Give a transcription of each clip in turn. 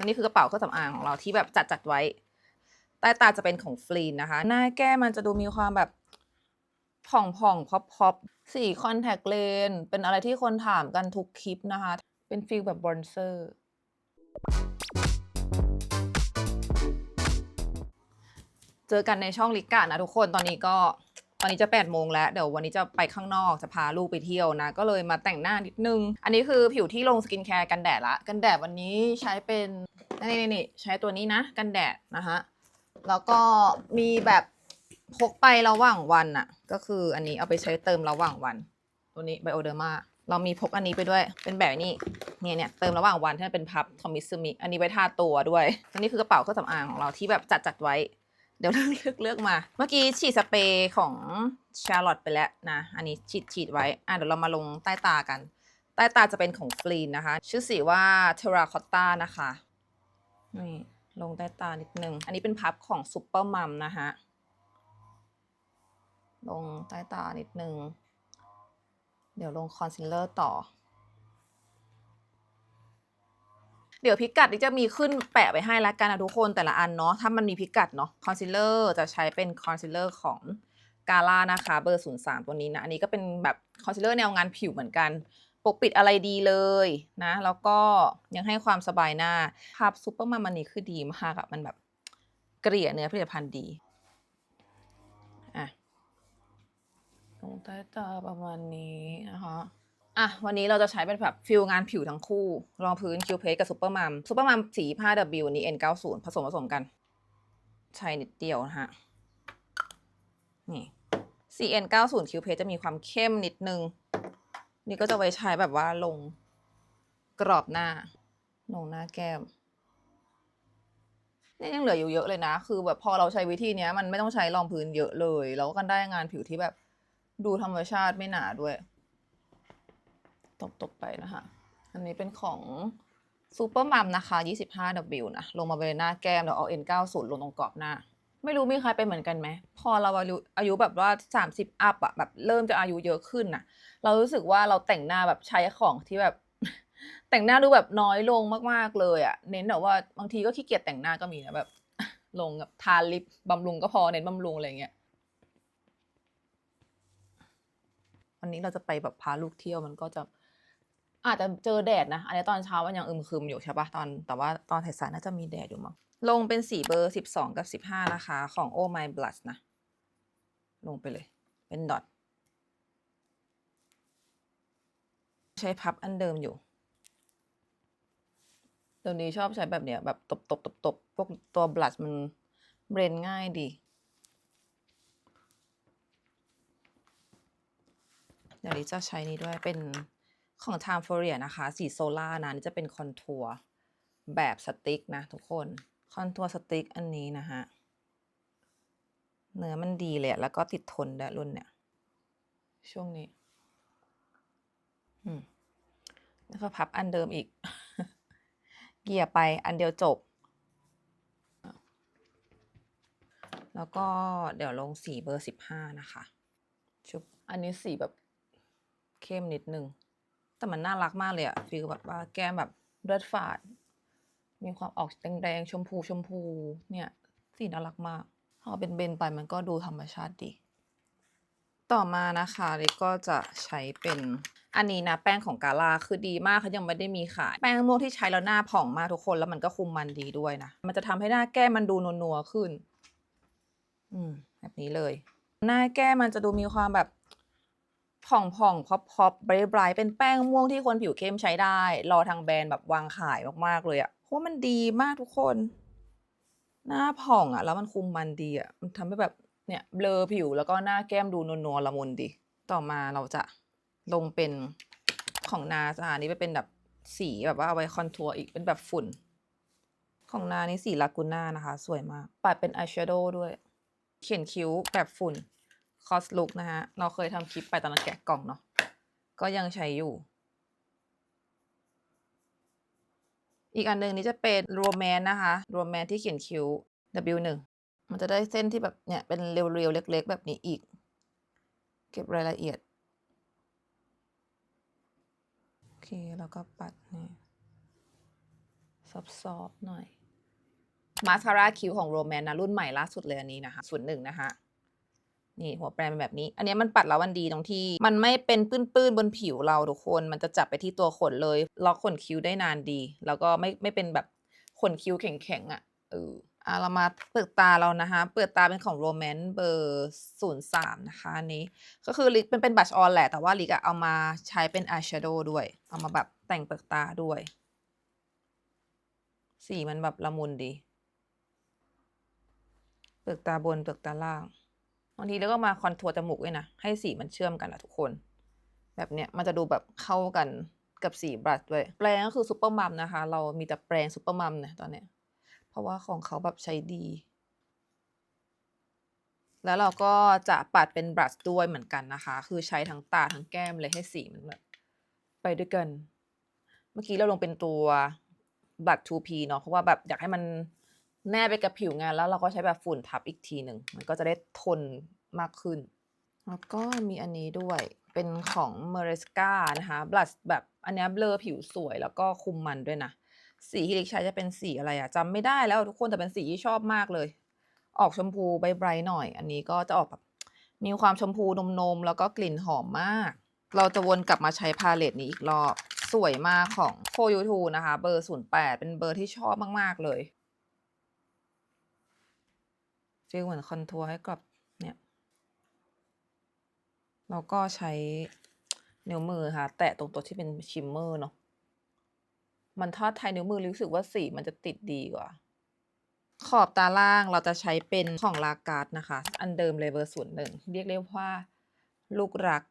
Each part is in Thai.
อันนี้คือกระเป๋าเครื่องสำอางของเราที่แบบจัดจัดไว้ ใต้ตาจะเป็นของฟลีนนะคะ หน้าแก้มมันจะดูมีความแบบผ่องผ่องพอปพอปสีคอนแทคเลนเป็นอะไรที่คนถามกันทุกคลิปนะคะ เป็นฟิลแบบบรอนเซอร์เจอกันในช่องลิกะนะทุกคนตอนนี้ก็ตอนนี้จะ8ปดโมงแล้ว เดี๋ยววันนี้จะไปข้างนอกจะพาลูกไปเที่ยวนะ ก็เลยมาแต่งหน้านิดนึง อันนี้คือผิวที่ลงสกินแคร์กันแดดละ กันแดดวันนี้ใช้เป็น นี่นี่นี่ใช้ตัวนี้นะกันแดดนะคะแล้วก็มีแบบพกไประหว่างวันอะก็คืออันนี้เอาไปใช้เติมระหว่างวัน ตัวนี้ไบโอเดอร์มาเรามีพกอันนี้ไปด้วย เป็นแบบนี้เนี่ยเนี่ยเติมระหว่างวันที่มันเป็นพับทอมิซึมิอันนี้ไว้ทาตัวด้วยอันนี้คือกระเป๋าเครื่องสำอางของเราที่แบบจัดจัดไว้ เดี๋ยวเลือกเลือกเลือกมา เมื่อกี้ฉีดสเปรย์ของชาร์ลอตไปแล้วนะ อันนี้ฉีดฉีดไว้อะเดี๋ยวเรามาลงใต้ตากัน ใต้ตาจะเป็นของฟลีนนะคะ ชื่อสีว่าเทราคอตตานะคะ นี่ลงใต้ตานิดนึง อันนี้เป็นพับของซูเปอร์มัมนะคะลงใต้ตานิดนึง เดี๋ยวลงคอนซีลเลอร์ต่อ เดี๋ยวพิกัดที่จะมีขึ้นแปะไว้ให้แล้วกันนะทุกคนแต่ละอันเนาะ ถ้ามันมีพิกัดเนาะ คอนซีลเลอร์จะใช้เป็นคอนซีลเลอร์ของกาล่านะคะ เบอร์ 03 ตัวนี้นะ อันนี้ก็เป็นแบบคอนซีลเลอร์แนวงานผิวเหมือนกัน ปกปิดอะไรดีเลยนะ แล้วก็ยังให้ความสบายหน้าภาพซูเปอร์มามันนี้คือดีมากอะมันแบบเกลี่ยเนื้อผลิตภัณฑ์ดีอะลงใต้ตาประมาณนี้นะคะอะวันนี้เราจะใช้เป็นแบบฟิลงานผิวทั้งคู่ รองพื้นคิวเพสกับซูเปอร์มัมซูเปอร์มัมสีผ้า W อันนี้ N90 ผสมผสมกัน ใช้นิดเดียวนะฮะนี่ CN90 คิวเพสจะมีความเข้มนิดนึง นี่ก็จะไว้ใช้แบบว่าลงกรอบหน้าลงหน้าแก้มนี่ยังเหลืออยู่เยอะเลยนะ คือแบบพอเราใช้วิธีเนี้ยมันไม่ต้องใช้รองพื้นเยอะเลย แล้วก็ได้งานผิวที่แบบดูธรรมชาติไม่หนาด้วย ตบตบไปนะคะ อันนี้เป็นของซูเปอร์มัมนะคะ 25W นะ ลงมาบริเวณหน้าแก้มแล้วเอา N90 ลงตรงกรอบหน้า ไม่รู้มีใครเป็นเหมือนกันไหม พอเราอายุอายุแบบว่า30อัพอะแบบเริ่มจะอายุเยอะขึ้นน่ะเรารู้สึกว่าเราแต่งหน้าแบบใช้ของที่แบบ แต่งหน้าดูแบบน้อยลงมากๆเลยอะเน้นแบบว่าบางทีก็ขี้เกียจแต่งหน้าก็มีนะแบบ ลงแบบทาลิปบำรุงก็พอเน้นบำรุงอะไรเงี้ยวันนี้เราจะไปแบบพาลูกเที่ยวมันก็จะอาจจะเจอแดดนะ อันนี้ตอนเช้ามันยังอึมครึมอยู่ใช่ปะตอนแต่ว่าตอนสายๆน่าจะมีแดดอยู่มั้ง ลงเป็นสีเบอร์สิบสองกับสิบห้านะคะ ของ Oh My Blush นะ ลงไปเลย เป็นดอทใช้พับอันเดิมอยู่เดี๋ยวนี้ชอบใช้แบบเนี้ย แบบตบตบตบตบพวกตัวบลัชมันเบรนง่ายดี เดี๋ยวนี้จะใช้นี้ด้วยเป็นของ Time f o r i e r นะคะ สีโซล่านะนี่จะเป็นคอนทัวร์แบบสติ๊กนะทุกคน คอนทัวร์สติ๊กอันนี้นะฮะ เนื้อมันดีเลยอะแล้วก็ติดทนด้วยรุ่นเนี่ย ช่วงนี้ อืม แล้วก็พับอันเดิมอีก เกี่ยไปอันเดียวจบ แล้วก็เดี๋ยวลงสีเบอร์สิบห้านะคะชุบอันนี้สีแบบเข้มนิดนึง แต่มันน่ารักมากเลยอะฟีลแบบว่าแก้มแบบเลือดฝาด มีความออกแดงๆชมพูชมพูเนี่ยสีน่ารักมากพอเป็นเบนไปมันก็ดูธรรมชาติดี ต่อมานะคะลิกก็จะใช้เป็นอันนี้นะแป้งของกาลาคือดีมากเขายังไม่ได้มีขายแป้งม่วงที่ใช้แล้วหน้าผ่องมากทุกคนแล้วมันก็คุมมันดีด้วยนะ มันจะทำให้หน้าแก้มมันดูนัวๆขึ้น อืม แบบนี้เลย หน้าแก้มมันจะดูมีความแบบผ่องผ่องพอปพอบรท์ไบรท์เป็นแป้งม่วงที่คนผิวเข้มใช้ได้ รอทางแบรนด์แบบวางขายมากๆเลยอะ ราะว่ามันดีมากทุกคน หน้าผ่องอะแล้วมันคุมมันดีอะมันทำให้แบบเนี่ยเบลอผิวแล้วก็หน้าแก้มดูนัวๆละมุนดี ต่อมาเราจะลงเป็นของนาสอันนี้ไปเป็นแบบสีแบบว่าเอาไว้คอนทัวร์อีกเป็นแบบฝุ่น ของนานี่สีลากูน่านะคะ สวยมาก ปัดเป็นอายแชโดว์ด้วย เขียนคิ้วแบบฝุ่นคอสลุกนะฮะ เราเคยทำคลิปไปตอนนั้นแกะกล่องเนาะก็ยังใช้อยู่ อีกอันหนึ่งนี้จะเป็นโรแมนนะคะโรแมนที่เขียนคิ้ว W1 มันจะได้เส้นที่แบบเนี่ยเป็นเรียวๆเล็ก ๆ แบบนี้อีก เก็บรายละเอียดโอเคแล้วก็ปัดนี่ซอฟซอฟหน่อยมาสคาร่าคิ้วของโรแมนนะรุ่นใหม่ล่าสุดเลยอันนี้นะคะส่วนหนึ่งนะคะ นี่หัวแปรงเป็นแบบนี้ อันนี้มันปัดแล้วมันดีตรงที่ มันไม่เป็นปื้นๆบนผิวเราทุกคน มันจะจับไปที่ตัวขนเลย ล็อกขนคิ้วได้นานดี แล้วก็ไม่ไม่เป็นแบบขนคิ้วแข็งๆอะเอออะเรามาเปลือกตาเรานะคะเปลือกตาเป็นของโรแมนต์เบอร์ศูนย์สามนะคะอันนี้ ก็คือลิกเป็นเป็นบัชออนแหละ แต่ว่าลิกอะเอามาใช้เป็นอายแชโดว์ด้วย เอามาแบบแต่งเปลือกตาด้วย สีมันแบบละมุนดี เปลือกตาบนเปลือกตาล่าง บางทีแล้วก็มาคอนทัวร์จมูกด้วยนะ ให้สีมันเชื่อมกันอะทุกคน แบบเนี้ยมันจะดูแบบเข้ากันกับสีบรัชด้วย แปรงก็คือซูเปอร์มัมนะคะ เรามีแต่แปรงซูเปอร์มัมเนี่ยตอนเนี้ย เพราะว่าของเขาแบบใช้ดี แล้วเราก็จะปัดเป็นบรัชด้วยเหมือนกันนะคะ คือใช้ทั้งตาทั้งแก้มเลยให้สีมันแบบไปด้วยกัน เมื่อกี้เราลงเป็นตัวบัตร 2P เนาะ เพราะว่าแบบอยากให้มัน แนบไปกับผิวงานแล้วเราก็ใช้แบบฝุ่นทับอีกทีหนึ่งมันก็จะได้ทนมากขึ้น แล้วก็มีอันนี้ด้วยเป็นของ m e r e s c a นะคะบลัชแบบอันนี้เบลอผิวสวยแล้วก็คุมมันด้วยนะ สีที่ลิกใช้จะเป็นสีอะไรอะจำไม่ได้แล้วทุกคนแต่เป็นสีที่ชอบมากเลย ออกชมพูไบรท์หน่อย อันนี้ก็จะออกแบบมีความชมพูนมๆแล้วก็กลิ่นหอมมาก เราจะวนกลับมาใช้พาเลตนี้อีกรอบ สวยมากของ f o u t u นะคะ เบอร์ 08 เป็นเบอร์ที่ชอบมาก ๆ เลย ฟีลเหมือนคอนทัวร์ให้กับเนี่ยแล้วก็ใช้นิ้วมือค่ะ แตะตรงตัวที่เป็นชิมเมอร์เนาะมันทอดไทยนิ้วมือรู้สึกว่าสีมันจะติดดีกว่า ขอบตาล่างเราจะใช้เป็นของลาการ์ดนะคะ อันเดิมเลยเบอร์ศูนย์หนึ่งเรียกเรียกว่าลูกรัก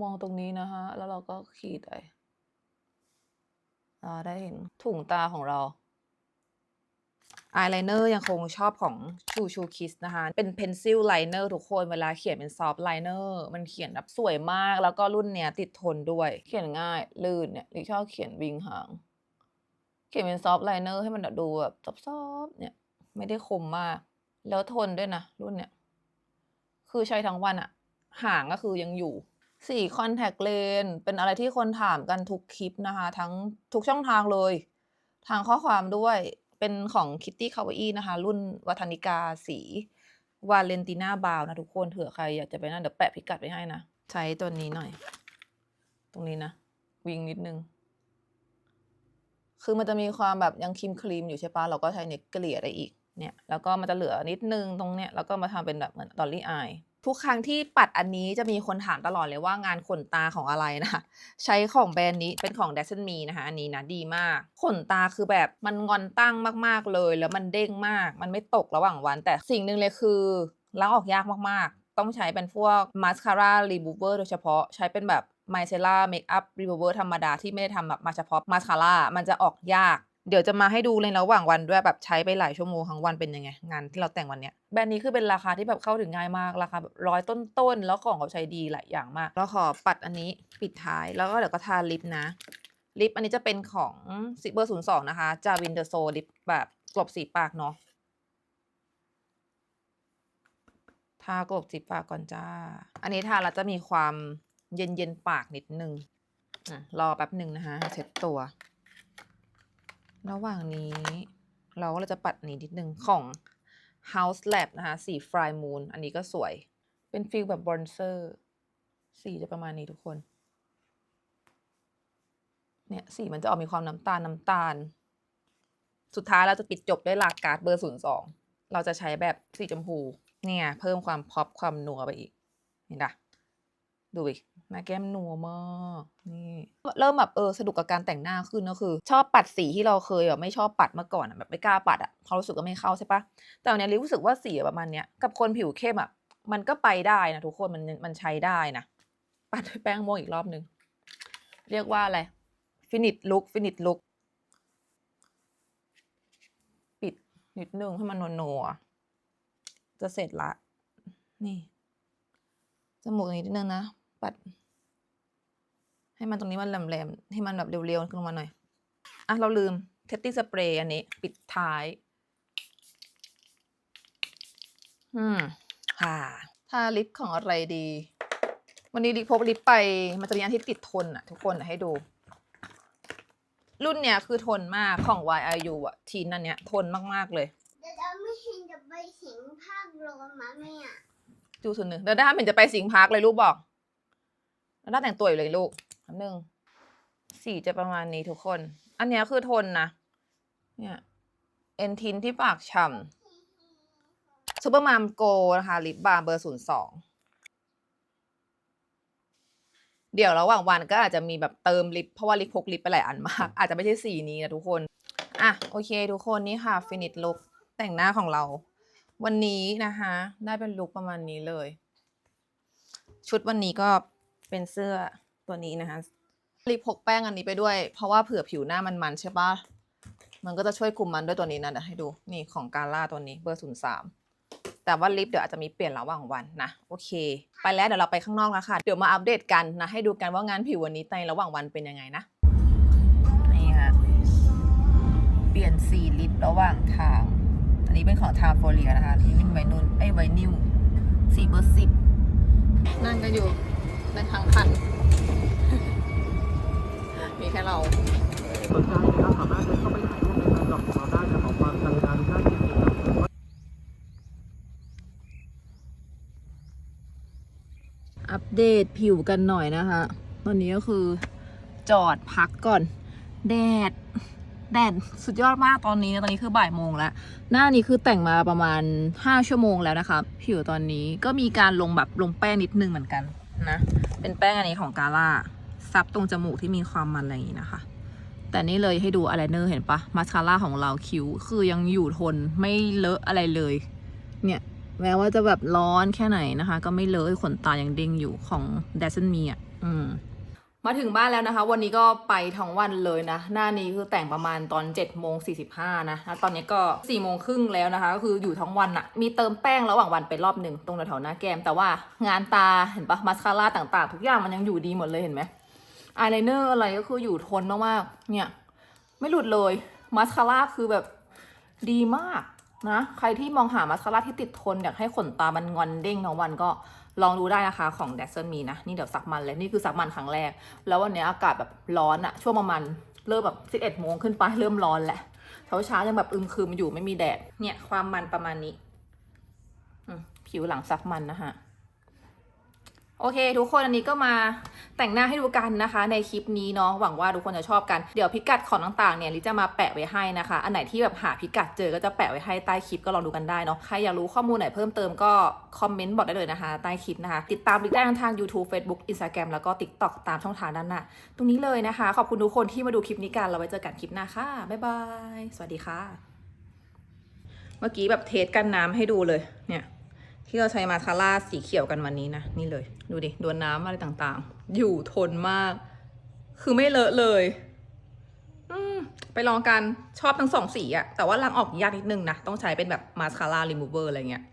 มองตรงนี้นะคะ แล้วเราก็ขีดไปเราได้เห็นถุงตาของเรา อายไลเนอร์ยังคงชอบของชูชูคิสนะคะ เป็นเพนซิลไลเนอร์ทุกคนเวลาเขียนเป็นซอฟต์ไลเนอร์มันเขียนแบบสวยมาก แล้วก็รุ่นเนี้ยติดทนด้วย เขียนง่ายลื่นเนี่ยลิชอบเขียนวิงหาง เขียนเป็นซอฟต์ไลเนอร์ให้มันแบบดูแบบซอฟๆเนี่ย ไม่ได้คมมาก แล้วทนด้วยนะ รุ่นเนี้ยคือใช้ทั้งวันอะหางก็คือยังอยู่สีคอนแทคเลนเป็นอะไรที่คนถามกันทุกคลิปนะคะ ทั้งทุกช่องทางเลย ทางข้อความด้วย เป็นของ Kitty k a w a i i นะคะ รุ่นวัฒนิกาสีวาเลนติน่าบาวนะทุกคนเผื่อใครอยากจะไปนั่นเดี๋ยวแปะพิกัดไว้ให้นะ ใช้ตัวนี้หน่อย ตรงนี้นะ วิงนิดนึง คือมันจะมีความแบบยังครีมครีมอยู่ใช่ปะเราก็ใช้เน็ตเกลี่ยได้อีกเนี่ย แล้วก็มันจะเหลือนิดนึงตรงเนี้ยแล้วก็มาทำเป็นแบบเหมือนดอลลี่อาย ทุกครั้งที่ปัดอันนี้จะมีคนถามตลอดเลยว่างานขนตาของอะไรนะ ใช้ของแบรนด์นี้เป็นของ d a s n Me นะคะ อันนี้นะดีมาก ขนตาคือแบบมันงอนตั้งมากๆเลย แล้วมันเด้งมาก มันไม่ตกระหว่างวัน แต่สิ่งหนึ่งเลยคือล้างออกยากมากๆ ต้องใช้เป็นพวกมาสคาร่ารีมูเวอร์โดยเฉพาะใช้เป็นแบบไมเซล่าเมคอัพรีมูเวอร์ธรรมดาที่ไม่ได้ทำแบบมาเฉพาะมาสคาร่ามันจะออกยาก เดี๋ยวจะมาให้ดูในระหว่างวันด้วยแบบใช้ไปหลายชั่วโมงทั้งวันเป็นยังไง งานที่เราแต่งวันเนี้ยแบรนด์นี้คือเป็นราคาที่แบบเข้าถึงง่ายมากราคาแบบร้อยต้นๆแล้วของเขาใช้ดีหลายอย่างมาก แล้วขอปัดอันนี้ปิดท้ายแล้วก็เดี๋ยวก็ทาลิปนะลิปอันนี้จะเป็นของซิเบอร์ศูนย์สองนะคะจาวินเดอร์โซลิปแบบกลบสีปากเนาะทากลบสีปากก่อนจ้า อันนี้ทาแล้วจะมีความเย็นเย็นๆปากนิดนึงอะรอแป๊บหนึ่งนะคะเซ็ตตัว ระหว่างนี้ เราก็จะปัดนี้นิดนึงของ House Lab นะคะ สี Fry Moon อันนี้ก็สวย เป็นฟิลแบบบรอนเซอร์ สีจะประมาณนี้ทุกคน เนี่ย สีมันจะออกมีความน้ำตาลน้ำตาล สุดท้ายเราจะปิดจบด้วยลากการ์ดเบอร์ศูนย์สองเราจะใช้แบบสีชมพู เนี่ย เพิ่มความพอปความนัวไปอีก เห็นปะ ดูอีกหน้าแก้มนัวมากนี่เริ่มแบบเออสนุกกับการแต่งหน้าขึ้นก็คือ ชอบปัดสีที่เราเคยแบบไม่ชอบปัดเมื่อก่อนอะแบบไม่กล้าปัดอะเพราะรู้สึกว่าไม่เข้าใช่ปะแต่วันนี้รู้สึกว่าสีประมาณเนี้ยกับคนผิวเข้มอะมันก็ไปได้นะทุกคนมันมันใช้ได้นะปัดด้วยแป้งม่วงอีกรอบหนึ่งเรียกว่าอะไรฟินิชลุกฟินิชลุกปิดนิดนึงให้มันนัวๆจะเสร็จละ นี่จมูกนิดนึงนะ ปัด ให้มันตรงนี้มันแหลมๆให้มันแบบเรียวๆขึ้นมาหน่อย อะ เราลืมเทตตี้สเปรย์อันนี้ ปิดท้าย อืมค่ะทาลิปของอะไรดี วันนี้ลิปพกลิปไป มันจะมีอันที่ติดทนอะทุกคนอะให้ดู รุ่นเนี้ยคือทนมากของ YIU อะทีนอันเนี้ยทนมากๆเลยเดี๋ยวเราไม่เห็นจะไปสิงภาคโรมมาแม่อะจูส่วนหนึ่งแล้วด้าเหมือนจะไปสิงห์พาร์คเลยลูกบอก แล้วด้าแต่งตัวอยู่เลยลูกอันหนึ่งสีจะประมาณนี้ทุกคน อันนี้คือทนนะ เนี่ย เอ็นทินที่ปากฉ่ำซูเปอร์มามโกนะคะลิปบาร์เบอร์ศูนย์สองเดี๋ยวระหว่างวันก็อาจจะมีแบบเติมลิป เพราะว่าลิปพกลิปไปหลายอันมาก อาจจะไม่ใช่สีนี้นะทุกคน อะ โอเค ทุกคนนี่ค่ะฟินิชลุกแต่งหน้าของเรา วันนี้นะคะ ได้เป็นลุคประมาณนี้เลย ชุดวันนี้ก็ เป็นเสื้อตัวนี้นะคะรีบพกแป้งอันนี้ไปด้วย เพราะว่าเผื่อผิวหน้ามันมันๆใช่ปะมันก็จะช่วยคุมมันด้วยตัวนี้นะเดี๋ยวให้ดูนี่ของกาล่าตัวนี้เบอร์ศูนย์สามแต่ว่าลิปเดี๋ยวอาจจะมีเปลี่ยนระหว่างวันนะโอเค ไปแล้วเดี๋ยวเราไปข้างนอกแล้วค่ะเดี๋ยวมาอัปเดตกันนะให้ดูกันว่างานผิววันนี้ในระหว่างวันเป็นยังไงนะนี่ฮะเปลี่ยนสีลิประหว่างทางอันนี้เป็นของทาโฟเลียนะคะที่นิ่งไวนุ่นไอ้ยไวนิวสีเบอร์สิบนั่งกันอยู่ ในทางคัน มีแค่เราสนใจนะครับสามารถเดินเข้าไปถ่ายรูปในงานดอกของเราได้จะขอความกรุณาทุกท่านจริงๆครับอัปเดตผิวกันหน่อยนะคะตอนนี้ก็คือจอดพักก่อน แดด แดดสุดยอดมากตอนนี้นะตอนนี้คือบ่ายโมงแล้ว หน้านี้คือแต่งมาประมาณ 5 ชั่วโมงแล้วนะคะ ผิวตอนนี้ก็มีการลงแบบลงแป้งนิดนึงเหมือนกัน นะ เป็นแป้งอันนี้ของกาล่าซับตรงจมูกที่มีความมันอะไรอย่างนี้นะคะ แต่นี่เลยให้ดูอายไลเนอร์เห็นปะมาสคาร่าของเราคิ้ว คือยังอยู่ทนไม่เลอะอะไรเลย เนี่ยแม้ว่าจะแบบร้อนแค่ไหนนะคะ ก็ไม่เลอะขนตายังเด้งอยู่ของ d a z z n Me อะ อืม มาถึงบ้านแล้วนะคะ วันนี้ก็ไปทั้งวันเลยนะ หน้านี้คือแต่งประมาณตอน7จ็ดโมงสีนะตอนนี้ก็4ี่โมงครึ่งแล้วนะคะ ก็คืออยู่ทั้งวันอะมีเติมแป้งระหว่างวันไปรอบหนึ่งตรงแถวหน้าแก้ม แต่ว่างานตาเห็นปะมาสคาร่าต่างๆ ทุกอย่างมันยังอยู่ดีหมดเลยเห็นไหมอายไลเนอร์อะไรก็คืออยู่ทนมากๆเนี่ย ไม่หลุดเลยมาสคาร่าคือแบบดีมากนะ ใครที่มองหามาสคาร่าที่ติดทนอยากให้ขนตามันงอนเด้งทั้งวันก็ ลองดูได้นะคะของ d a z z l e Me นะ นี่เดี๋ยวซักมันเลยนี่คือซักมันครั้งแรก แล้ววันนี้อากาศแบบร้อนอะช่วงประมาณเริ่มแบบ11โมงขึ้นไปเริ่มร้อนแหละเช้าเช้ายังแบบอึมครึมอยู่ไม่มีแดดเนี่ยความมันประมาณนี้ผิวหลังซักมันนะคะ โอเค ทุกคนอันนี้ก็มาแต่งหน้าให้ดูกันนะคะ ในคลิปนี้เนาะหวังว่าทุกคนจะชอบกันเดี๋ยวพิกัดของต่างๆเนี่ยลิจะมาแปะไว้ให้นะคะ อันไหนที่แบบหาพิกัดเจอก็จะแปะไว้ให้ใต้คลิปก็ลองดูกันได้เนาะใครอยากรู้ข้อมูลไหนเพิ่มเติมก็คอมเมนต์บอกได้เลยนะคะใต้คลิปนะคะ ติดตามลิได้ทาง YouTube Facebook Instagram แล้วก็ TikTok ตามช่องทางด้านหน้าตรงนี้เลยนะคะ ขอบคุณทุกคนที่มาดูคลิปนี้กันเราไว้เจอกันคลิปหน้าค่ะบ๊ายบายสวัสดีค่ะ เมื่อกี้แบบเทสกันน้ำให้ดูเลยเนี่ย ที่เราใช้มาคาร่าสีเขียวกันวันนี้นะ นี่เลย ดูดิโดนน้ำอะไรต่างๆ อยู่ทนมาก คือไม่เลอะเลย อืมไปลองกันชอบทั้งสองสีอะแต่ว่าล้างออกยากนิดนึงนะ ต้องใช้เป็นแบบมาสคาร่ารีมูเวอร์อะไรเงี้ย